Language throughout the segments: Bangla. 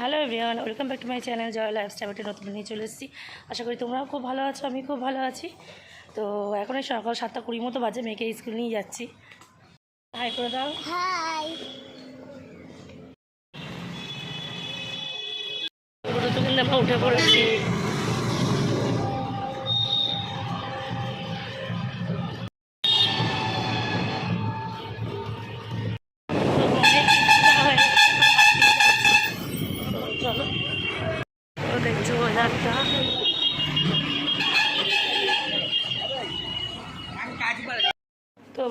Hello everyone welcome back to my channel Joy লাইফস্টাইলটি নতুন নিয়ে চলে এসেছি। আশা করি তোমরাও খুব ভালো আছো আমি খুব ভালো আছি। তো এখন এই সকাল সাতটা কুড়ি মতো বাজে মেয়েকে স্কুল নিয়ে যাচ্ছি। হাই করে দাও। হাই আমরা উঠে পড়েছি।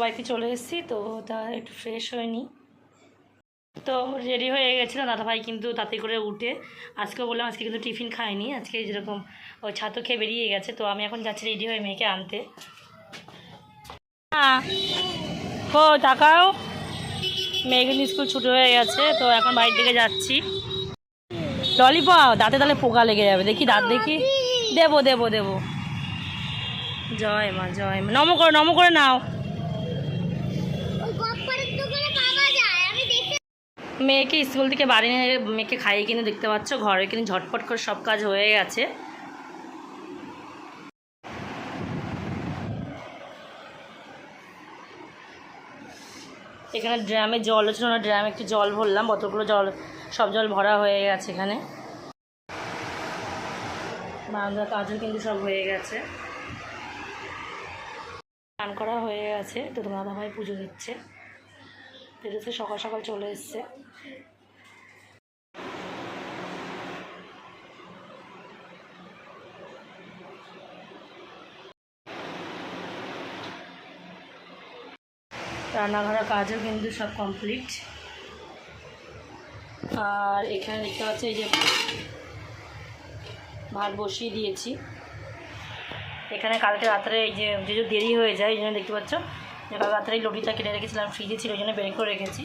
তো বাইকে চলে এসেছি, তো তা একটু ফ্রেশ হয়নি তো রেডি হয়ে গেছিল দাদাভাই কিন্তু তাতে করে উঠে। আজকে বললাম, আজকে কিন্তু টিফিন খায়নি, আজকে যেরকম ওই ছাতু খেয়ে বেরিয়ে গেছে, তো আমি এখন যাচ্ছি রেডি হয়ে মেয়েকে আনতে। ও টাকাও মেয়ে কিন্তু স্কুল ছুটি হয়ে গেছে, তো এখন বাড়ির দিকে যাচ্ছি। ললিপপ দাঁতে তাহলে পোকা লেগে যাবে, দেখি দাঁত দেখি। দেবো দেবো দেবো। জয় মা জয় মা। নম করে নম করে নাও ওই গপ্পারের দোকানে পাওয়া যায় আমি দেখে মেয়েকে স্কুল থেকে বাড়ি নিয়ে মেয়েকে খাইয়ে কিনে দেখতে পাচ্ছ, ঘরে কিন্তু ঝটপট করে সব কাজ হয়ে গেছে। এখানে ড্রামে জল ছিল না ড্রামে একটু জল ভরলাম, বোতলগুলো জল, সব জল ভরা হয়ে গেছে এখানে। বাংলার কাজও কিন্তু সব হয়ে গেছে। স্নান করা হয়ে গেছে, তো তোমার দাদাভাই পুজো দিচ্ছে। সকাল সকাল চলে এসছে। রান্নাঘরের কাজও কিন্তু সব কমপ্লিট আর এখানে দেখতে পাচ্ছি এই যে ভাত বসিয়ে দিয়েছি। এখানে কালকে রাত্রে এই যে যেহেতু দেরি হয়ে যায়, এই জন্য দেখতে পাচ্ছ, যে কাল রাত্রে এই লটিটা কেটে রেখেছিলাম ফ্রিজে ছিল ওই জন্য বের করে রেখেছি।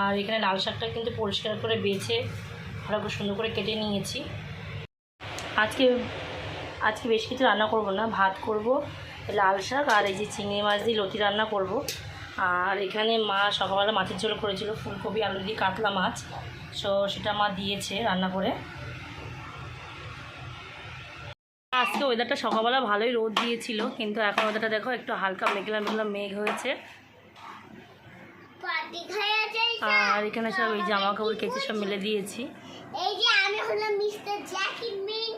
আর এখানে লাল শাকটা কিন্তু পরিষ্কার করে বেছে, ভালো করে সুন্দর করে কেটে নিয়েছি। আজকে আজকে বেশ কিছু রান্না করব না, ভাত করব, লাল শাক আর এই যে চিংড়ি মাছ দিয়ে লতি রান্না করব। আর এখানে মা সকালবেলা মাছের ঝোল করেছিল, ফুলকপি, আলু দিয়ে কাতলা মাছ। সো সেটা মা দিয়েছে রান্না করে। আজকে ওয়েদারটা সকালবেলা ভালোই রোদ দিয়েছিল, কিন্তু এখন ওয়েদারটা দেখো একটু হালকা মেঘলা মেঘলা মেঘ হয়েছে। আর এখানে সব এই জামা কাপড় কেচে সব মেলে দিয়েছি। এই যে আমি হলাম মিস্টার জ্যাকি মিন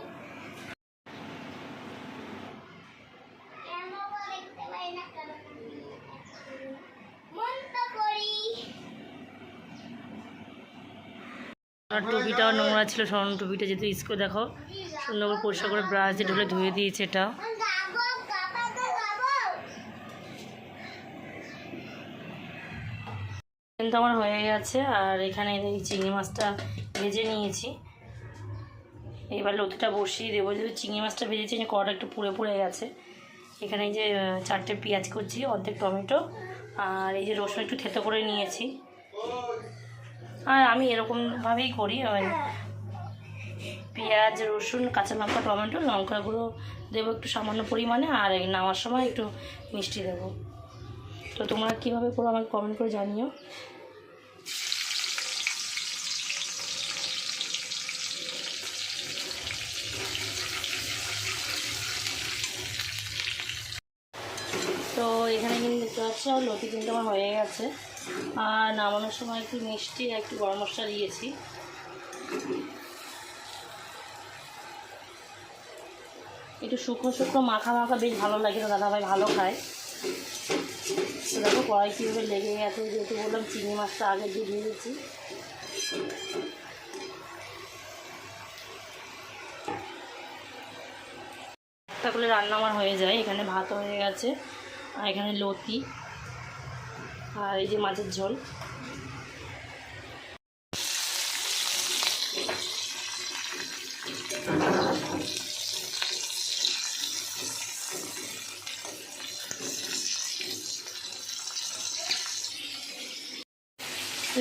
এমন দেখতে পাই না কেন মন তো করি আর টুপিটাও নোংরা ছিল, স্বর্ণ টুপিটা যেহেতু স্কুলে দেখো। সুন্দর করে পরিষ্কার করে ব্রাশ দিয়ে ঢুলে ধুয়ে দিয়েছে এটা। কিন্তু আমার হয়ে গেছে, আর এখানে এই চিংড়ি মাছটা ভেজে নিয়েছি। এবার লতিটা বসিয়ে দেবো। যদি চিংড়ি মাছটা ভেজেছি যে কড়াটা একটু পুড়ে পুড়ে গেছে। এখানে এই যে চারটে পেঁয়াজ করছি অর্ধেক টমেটো, আর এই যে রসুন একটু থেতো করে নিয়েছি। আর আমি এরকমভাবেই করি, ওই পেঁয়াজ, রসুন কাঁচা লঙ্কা টমেটো লঙ্কাগুলো দেবো একটু সামান্য পরিমাণে, আর এই নামার সময় একটু মিষ্টি দেবো। তো তোমরা কীভাবে করো আমাকে কমেন্ট করে জানিও। তো এখানে কিন্তু দেখতে পাচ্ছ, লতি কিন্তু আমার হয়ে গেছে। আর নামানোর সময় একটু মিষ্টি একটু গরম মশলা দিয়েছি। একটু শুকনো শুকনো, মাখা মাখা বেশ ভালো লাগে তো দাদাভাই ভালো খায়। দেখো কড়াই কীভাবে লেগে গেছে, যেহেতু বললাম চিংড়ি মাছটা আগে দিয়ে দিয়েছি তারপরে রান্না আমার হয়ে যায়, এখানে ভাত হয়ে গেছে, আর এখানে লতি। আর এই যে মাছের ঝোল।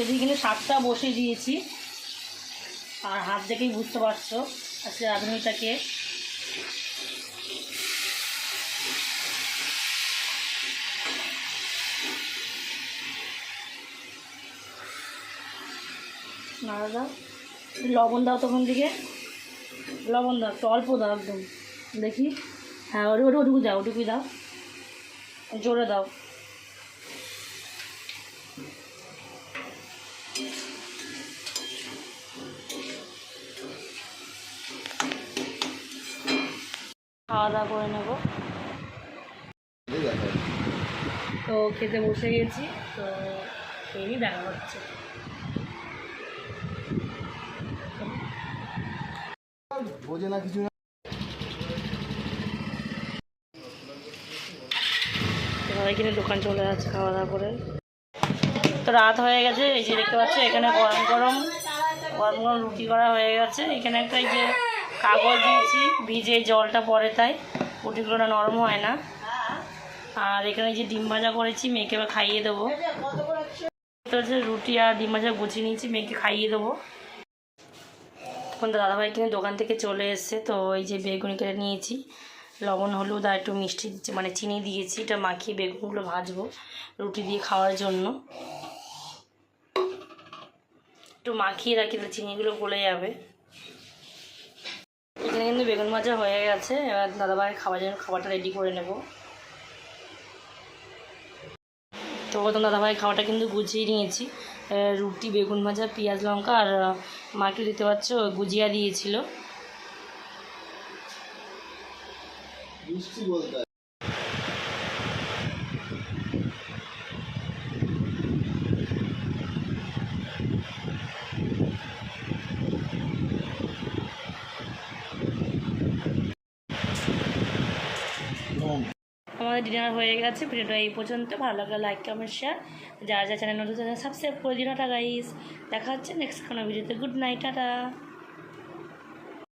এদিকে শাকটা বসিয়ে দিয়েছি। আর হাত দেখেই বুঝতে পারছ, আজকে রাঁধুনিটাকে। নাড়া দাও। লবণ দাও তখন দিকে। লবণ দাও, একটু অল্প দাও একদম। দেখি। হ্যাঁ ওটু ওটুকু দাও, ওটুকুই দাও। জোরে দাও। খাওয়া দাওয়া করে নেব। তো খেতে বসে গেছি, তো এই দেখা হচ্ছে। বোঝে না কিছু না। কিনে দোকান চলে যাচ্ছে খাওয়া দাওয়া করে। তো রাত হয়ে গেছে, এই যে দেখতে পাচ্ছ, এখানে গরম গরম গরম গরম রুটি করা হয়ে গেছে। এখানে একটা এই যে কাগজ দিয়েছি, ভিজে জলটা পরে তাই, রুটিগুলো নরম হয় না। আর এখানে যে ডিম ভাজা করেছি, মেয়েকে খাইয়ে দেবো। রুটি আর ডিম ভাজা গুছিয়ে নিয়েছি, মেয়েকে খাইয়ে দেবো। তখন তো দাদাভাই কিনে দোকান থেকে চলে এসছে, তো এই যে বেগুনি কেটে নিয়েছি, লবণ, হলুদ আর একটু মিষ্টি মানে চিনি দিয়েছি, এটা মাখিয়ে বেগুনগুলো ভাজবো রুটি দিয়ে খাওয়ার জন্য। একটু মাখিয়ে রাখি তো চিনিগুলো গলে যাবে। এখানে কিন্তু বেগুন ভাজা হয়ে গেছে, এবার দাদাভাই খাওয়ার জন্য খাবারটা রেডি করে নেব। তো দাদাভাই খাওয়াটা কিন্তু গুছিয়ে নিয়েছি। রুটি, বেগুন ভাজা, পেঁয়াজ লঙ্কা আর মাকে দিতে পারছ গুজিয়া দিয়েছিল। আমাদের ডিনার হয়ে গেছে, ভিডিওটা এই পর্যন্ত। ভালো লাগলে লাইক কমেন্ট শেয়ার যারা যা চ্যানেল নতুন সাবস্ক্রাইব করে দিন টাকা গাইস দেখা হচ্ছে নেক্সট কোনো ভিডিওতে গুড নাইট টাটা।